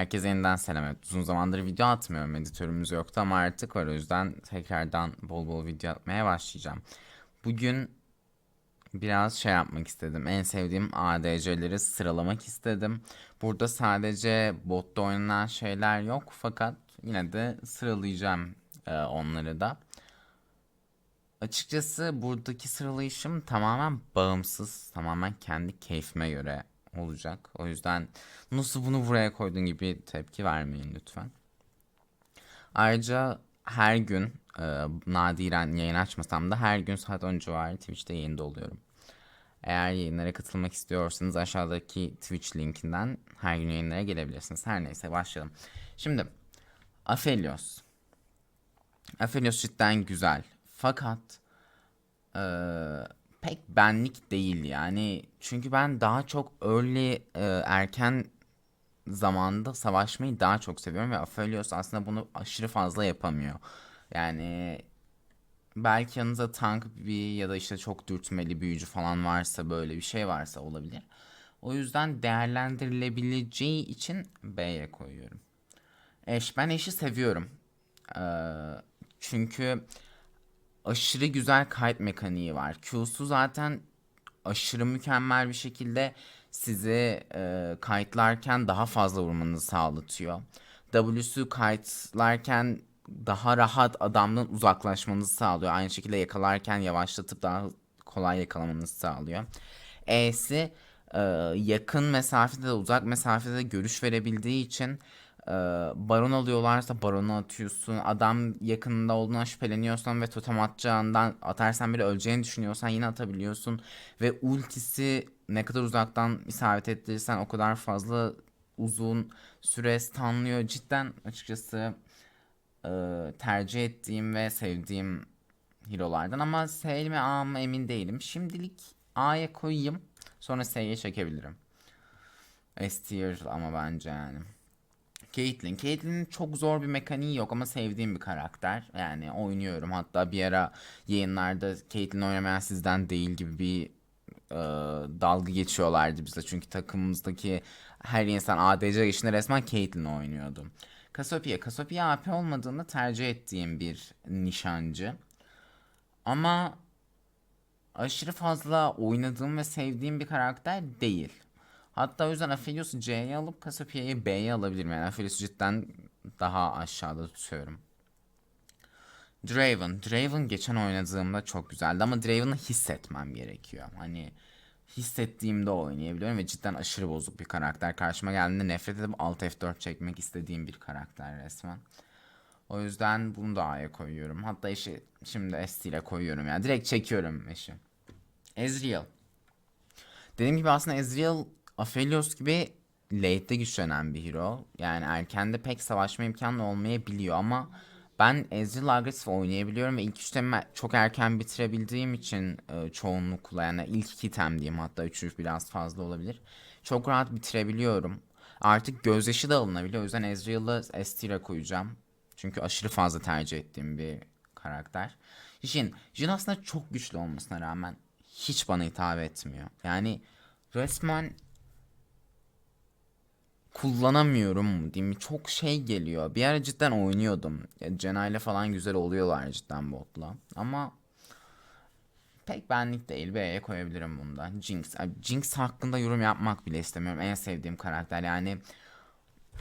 Herkese yeniden selam. Evet, uzun zamandır video atmıyorum. Editörümüz yoktu ama artık var. O yüzden tekrardan bol bol video atmaya başlayacağım. Bugün biraz şey yapmak istedim. En sevdiğim ADC'leri sıralamak istedim. Burada sadece botta oynanan şeyler yok. Fakat yine de sıralayacağım e, onları da. Açıkçası buradaki sıralayışım tamamen bağımsız, tamamen kendi keyfime göre olacak. O yüzden nasıl bunu buraya koydun gibi tepki vermeyin lütfen. Ayrıca her gün e, nadiren yayın açmasam da her gün saat 10 civarı Twitch'te yayında oluyorum. Eğer yayınlara katılmak istiyorsanız aşağıdaki Twitch linkinden her gün yayınlara gelebilirsiniz. Her neyse başlayalım. Şimdi Aphelios. Aphelios cidden güzel. Fakat eee, pek benlik değil yani. Çünkü ben daha çok early e, erken zamanda savaşmayı daha çok seviyorum ve Aphelios aslında bunu aşırı fazla yapamıyor. Yani belki yanınızda tank bir ya da işte çok dürtmeli büyücü falan varsa böyle bir şey varsa olabilir. O yüzden değerlendirilebileceği için B'ye koyuyorum. Eş, ben eşi seviyorum. Ee, çünkü aşırı güzel kayıt mekaniği var. Q'su zaten aşırı mükemmel bir şekilde sizi e, kayıtlarken daha fazla vurmanızı sağlatıyor. W'su kayıtlarken daha rahat adamdan uzaklaşmanızı sağlıyor. Aynı şekilde yakalarken yavaşlatıp daha kolay yakalamanızı sağlıyor. E'si e, yakın mesafede de uzak mesafede görüş verebildiği için e, baron alıyorlarsa baronu atıyorsun. Adam yakınında olduğuna şüpheleniyorsan ve totem atacağından atarsan bile öleceğini düşünüyorsan yine atabiliyorsun. Ve ultisi ne kadar uzaktan isabet ettirirsen o kadar fazla uzun süre stunlıyor. Cidden açıkçası e, tercih ettiğim ve sevdiğim hero'lardan ama S mi A mı emin değilim. Şimdilik A'ya koyayım. Sonra S'ye çekebilirim. S ama bence yani. Caitlyn. Caitlyn'in çok zor bir mekaniği yok ama sevdiğim bir karakter. Yani oynuyorum. Hatta bir ara yayınlarda Caitlyn oynamayan sizden değil gibi bir e, dalga geçiyorlardı bize. Çünkü takımımızdaki her insan ADC geçişinde resmen Caitlyn oynuyordu. Cassiopeia. Cassiopeia AP olmadığında tercih ettiğim bir nişancı. Ama aşırı fazla oynadığım ve sevdiğim bir karakter değil. Hatta o yüzden Aphelios'u C'ye alıp Cassiopeia'yı B'ye alabilirim. Yani Aphelios'u cidden daha aşağıda tutuyorum. Draven. Draven geçen oynadığımda çok güzeldi ama Draven'ı hissetmem gerekiyor. Hani hissettiğimde oynayabiliyorum ve cidden aşırı bozuk bir karakter. Karşıma geldiğinde nefret edip Alt F4 çekmek istediğim bir karakter resmen. O yüzden bunu da A'ya koyuyorum. Hatta eşi şimdi S ile koyuyorum yani. Direkt çekiyorum eşi. Ezreal. Dediğim gibi aslında Ezreal Aphelios gibi late'de güçlenen bir hero. Yani erkende pek savaşma imkanı olmayabiliyor ama ben Ezreal agresif oynayabiliyorum ve ilk üçtemi çok erken bitirebildiğim için e, çoğunlukla yani ilk iki item diyeyim hatta üçü biraz fazla olabilir. Çok rahat bitirebiliyorum. Artık gözyaşı da alınabiliyor. O yüzden Ezreal'ı S koyacağım. Çünkü aşırı fazla tercih ettiğim bir karakter. Jin. Jin aslında çok güçlü olmasına rağmen hiç bana hitap etmiyor. Yani resmen kullanamıyorum diyeyim. Çok şey geliyor. Bir ara cidden oynuyordum. Cena ile falan güzel oluyorlar cidden botla. Ama pek benlik değil. B'ye koyabilirim bunda. Jinx. Jinx hakkında yorum yapmak bile istemiyorum. En sevdiğim karakter. Yani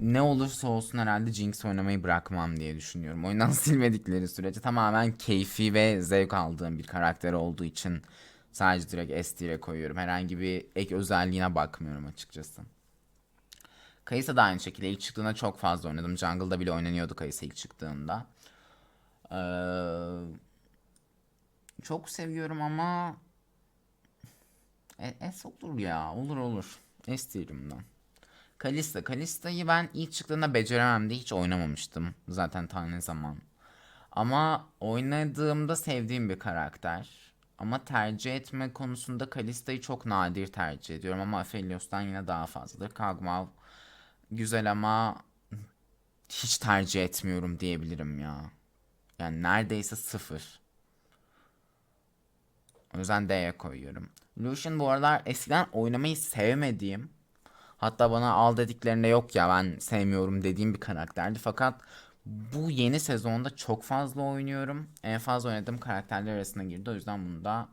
ne olursa olsun herhalde Jinx oynamayı bırakmam diye düşünüyorum. Oyundan silmedikleri sürece tamamen keyfi ve zevk aldığım bir karakter olduğu için sadece direkt S tier'e koyuyorum. Herhangi bir ek özelliğine bakmıyorum açıkçası. Kayısa da aynı şekilde ilk çıktığında çok fazla oynadım. Jungle'da bile oynanıyordu Kayısa ilk çıktığında. Ee, çok seviyorum ama e, S olur ya. Olur olur. S tier'imden. Kalista. Kalista'yı ben ilk çıktığında beceremem de hiç oynamamıştım. Zaten ta ne zaman. Ama oynadığımda sevdiğim bir karakter. Ama tercih etme konusunda Kalista'yı çok nadir tercih ediyorum. Ama Aphelios'tan yine daha fazladır. Kag'Maw güzel ama hiç tercih etmiyorum diyebilirim ya. Yani neredeyse sıfır. O yüzden D'ye koyuyorum. Lucian bu aralar eskiden oynamayı sevmediğim Hatta bana al dediklerinde yok ya ben sevmiyorum dediğim bir karakterdi. Fakat bu yeni sezonda çok fazla oynuyorum. En fazla oynadığım karakterler arasına girdi. O yüzden bunu da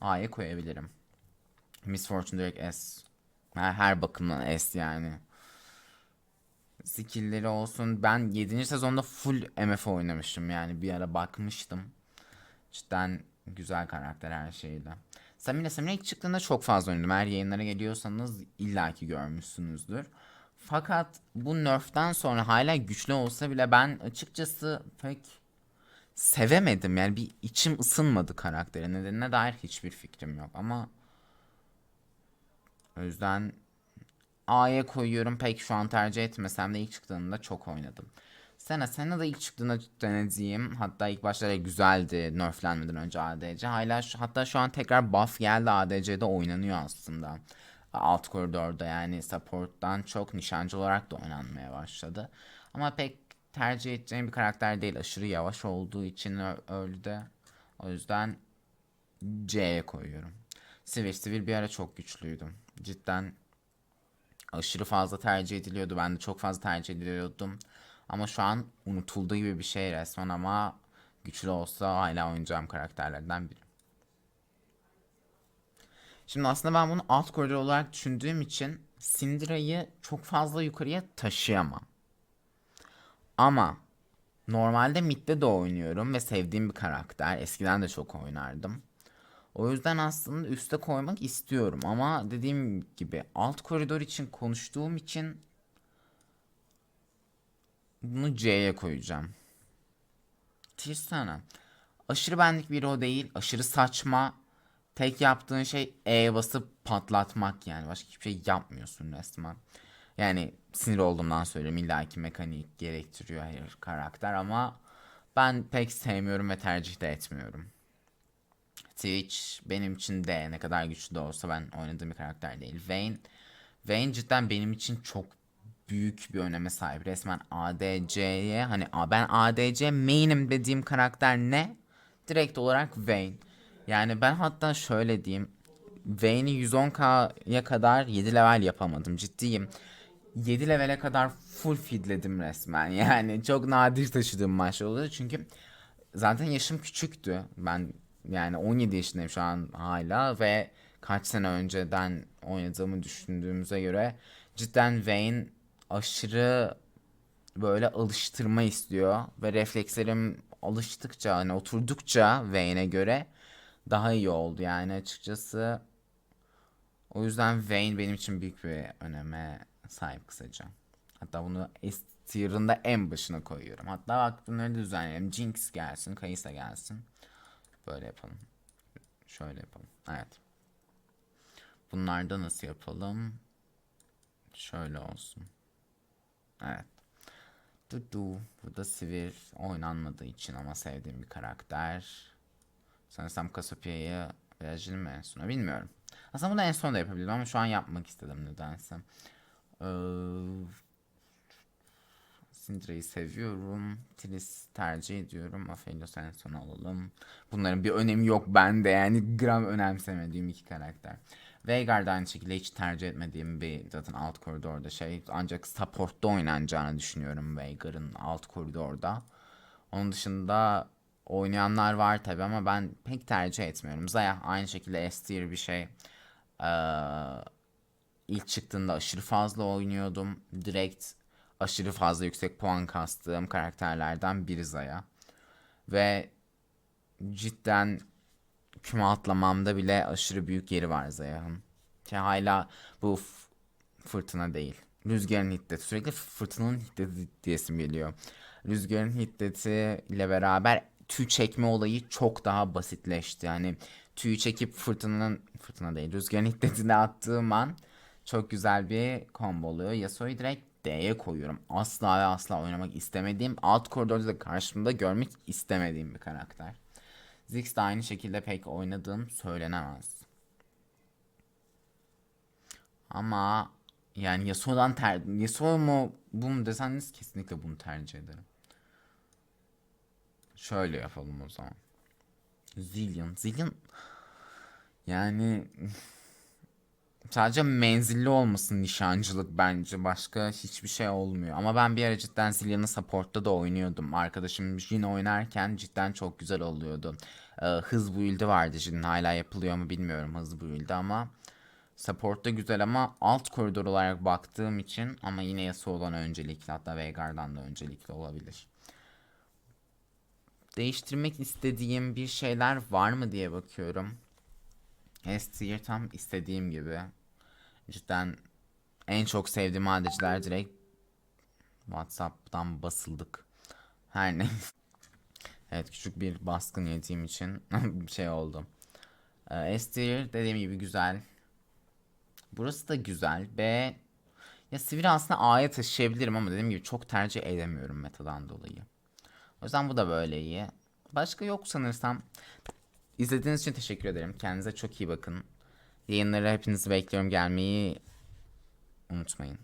A'ya koyabilirim. Miss Fortune direkt S. Her, her bakımdan S yani. Skill'leri olsun. Ben 7. sezonda full MF oynamıştım yani bir ara bakmıştım. Cidden güzel karakter her şeyle. Samira Samira ilk çıktığında çok fazla oynadım. Eğer yayınlara geliyorsanız illaki görmüşsünüzdür. Fakat bu nerf'ten sonra hala güçlü olsa bile ben açıkçası pek sevemedim. Yani bir içim ısınmadı karaktere. Nedenine dair hiçbir fikrim yok ama o yüzden A'ya koyuyorum. Pek şu an tercih etmesem de ilk çıktığında çok oynadım. Sena, Sena da ilk çıktığında denediğim hatta ilk başlarda güzeldi nerflenmeden önce ADC. Hala hatta şu an tekrar buff geldi ADC'de oynanıyor aslında. Alt koridorda yani support'tan çok nişancı olarak da oynanmaya başladı. Ama pek tercih edeceğim bir karakter değil. Aşırı yavaş olduğu için öldü de. O yüzden C'ye koyuyorum. Sivir Sivir bir ara çok güçlüydüm. Cidden aşırı fazla tercih ediliyordu. Ben de çok fazla tercih ediliyordum. Ama şu an unutulduğu gibi bir şey resmen ama güçlü olsa hala oynayacağım karakterlerden biri. Şimdi aslında ben bunu alt koridor olarak düşündüğüm için Syndra'yı çok fazla yukarıya taşıyamam. Ama normalde midde de oynuyorum ve sevdiğim bir karakter. Eskiden de çok oynardım. O yüzden aslında üste koymak istiyorum ama dediğim gibi alt koridor için konuştuğum için bunu C'ye koyacağım. Tristana. Aşırı benlik bir o değil. Aşırı saçma. Tek yaptığın şey E'ye basıp patlatmak yani. Başka hiçbir şey yapmıyorsun resmen. Yani sinir olduğumdan söylüyorum. İlla ki mekanik gerektiriyor her karakter ama ben pek sevmiyorum ve tercih de etmiyorum. Twitch benim için de ne kadar güçlü de olsa ben oynadığım bir karakter değil. Vayne, Vayne cidden benim için çok büyük bir öneme sahip. Resmen ADC'ye hani ben ADC main'im dediğim karakter ne? Direkt olarak Vayne. Yani ben hatta şöyle diyeyim. Vayne'i 110k'ya kadar 7 level yapamadım. Ciddiyim. 7 levele kadar full feedledim resmen. Yani çok nadir taşıdığım maç oldu. Çünkü zaten yaşım küçüktü. Ben yani 17 yaşındayım şu an hala ve kaç sene önceden oynadığımı düşündüğümüze göre cidden Vayne aşırı böyle alıştırma istiyor ve reflekslerim alıştıkça hani oturdukça Vayne'e göre daha iyi oldu yani açıkçası. O yüzden Vayne benim için büyük bir öneme sahip kısaca. Hatta bunu S en başına koyuyorum. Hatta bak bunları düzenleyelim. Jinx gelsin, Kayısa gelsin. Böyle yapalım. Şöyle yapalım. Evet. Bunlarda nasıl yapalım? Şöyle olsun. Evet. Dudu. Burada Sivir oynanmadığı için ama sevdiğim bir karakter. Sanırsam Kasopia'yı Jin'i mi en sona bilmiyorum. Aslında bunu en son da yapabilirim ama şu an yapmak istedim nedense. Ee, Syndra'yı seviyorum. Tris tercih ediyorum. Aphelios en son alalım. Bunların bir önemi yok bende yani gram önemsemediğim iki karakter. Veigar da aynı şekilde hiç tercih etmediğim bir zaten alt koridorda şey. Ancak support'ta oynanacağını düşünüyorum Veigar'ın alt koridorda. Onun dışında oynayanlar var tabi ama ben pek tercih etmiyorum. Zaya aynı şekilde S bir şey. Ee, ilk çıktığında aşırı fazla oynuyordum. Direkt aşırı fazla yüksek puan kastığım karakterlerden biri Zaya. Ve cidden küme atlamamda bile aşırı büyük yeri var Zaya'nın. Ki hala bu fırtına değil. Rüzgarın hiddeti. Sürekli fırtınanın hiddeti diyesim geliyor. Rüzgarın hiddeti ile beraber tüy çekme olayı çok daha basitleşti. Yani tüyü çekip fırtınanın fırtına değil rüzgarın hiddetine attığım an çok güzel bir combo oluyor. Yasuo'yu direkt D'ye koyuyorum. Asla ve asla oynamak istemediğim, alt koridorda da karşımda görmek istemediğim bir karakter. Ziggs de aynı şekilde pek oynadığım söylenemez. Ama yani Yasuo'dan ter Yasuo mu bu mu deseniz kesinlikle bunu tercih ederim. Şöyle yapalım o zaman. Zillion. Zillion yani Sadece menzilli olmasın nişancılık bence. Başka hiçbir şey olmuyor. Ama ben bir ara cidden Zillion'ı support'ta da oynuyordum. Arkadaşım Jhin oynarken cidden çok güzel oluyordu. Ee, hız build'i vardı Jhin'in. Hala yapılıyor mu bilmiyorum hız build'i ama support'ta güzel ama alt koridor olarak baktığım için ama yine Yasuo'dan öncelikli hatta Veigar'dan da öncelikli olabilir. Değiştirmek istediğim bir şeyler var mı diye bakıyorum. S-tier tam istediğim gibi. Cidden en çok sevdiğim adetler direkt WhatsApp'tan basıldık. Her ne. evet küçük bir baskın yediğim için şey oldu. Ee, S-tier dediğim gibi güzel. Burası da güzel. B ya Sivir'i aslında A'ya taşıyabilirim ama dediğim gibi çok tercih edemiyorum metadan dolayı. O yüzden bu da böyle iyi. Başka yok sanırsam. İzlediğiniz için teşekkür ederim. Kendinize çok iyi bakın. Yayınlara hepinizi bekliyorum gelmeyi unutmayın.